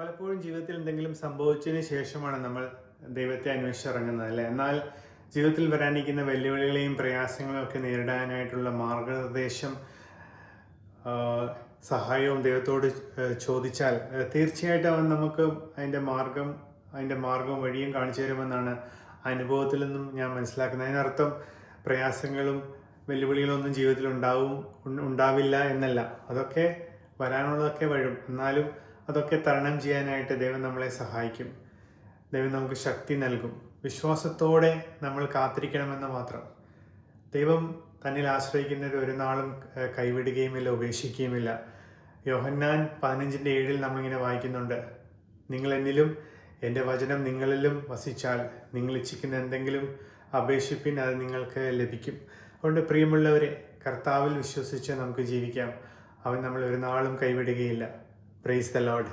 പലപ്പോഴും ജീവിതത്തിൽ എന്തെങ്കിലും സംഭവിച്ചതിന് ശേഷമാണ് നമ്മൾ ദൈവത്തെ അന്വേഷിച്ചിറങ്ങുന്നത് അല്ലേ? എന്നാൽ ജീവിതത്തിൽ വരാനിരിക്കുന്ന വെല്ലുവിളികളെയും പ്രയാസങ്ങളെയും ഒക്കെ നേരിടാനായിട്ടുള്ള മാർഗനിർദ്ദേശം സഹായവും ദൈവത്തോട് ചോദിച്ചാൽ തീർച്ചയായിട്ടും അവൻ നമുക്ക് അതിന്റെ മാർഗം അതിന്റെ മാർഗവും വഴിയും കാണിച്ചു തരുമെന്നാണ് അനുഭവത്തിൽ നിന്നും ഞാൻ മനസ്സിലാക്കുന്നത്. അതിനർത്ഥം പ്രയാസങ്ങളും വെല്ലുവിളികളൊന്നും ജീവിതത്തിൽ ഉണ്ടാവും ഉണ്ടാവില്ല എന്നല്ല. അതൊക്കെ വരാനുള്ളതൊക്കെ വഴും എന്നാലും അതൊക്കെ തരണം ചെയ്യാനായിട്ട് ദൈവം നമ്മളെ സഹായിക്കും. ദൈവം നമുക്ക് ശക്തി നൽകും. വിശ്വാസത്തോടെ നമ്മൾ കാത്തിരിക്കണമെന്ന് മാത്രം. ദൈവം തന്നിൽ ആശ്രയിക്കുന്നത് ഒരു നാളും കൈവിടുകയുമില്ല ഉപേക്ഷിക്കുകയുമില്ല യോഹന്നാൻ പതിനഞ്ചിന്റെ ഏഴിൽ നമ്മളിങ്ങനെ വായിക്കുന്നുണ്ട്. നിങ്ങൾ എന്നിലും എന്റെ വചനം നിങ്ങളിലും വസിച്ചാൽ നിങ്ങൾ ഇച്ഛിക്കുന്ന എന്തെങ്കിലും അപേക്ഷിപ്പിൻ അത് നിങ്ങൾക്ക് ലഭിക്കും. അതുകൊണ്ട് പ്രിയമുള്ളവരെ കർത്താവിൽ വിശ്വസിച്ച് നമുക്ക് ജീവിക്കാം. അവൻ നമ്മൾ ഒരു നാളും കൈവിടുകയില്ല. Praise the load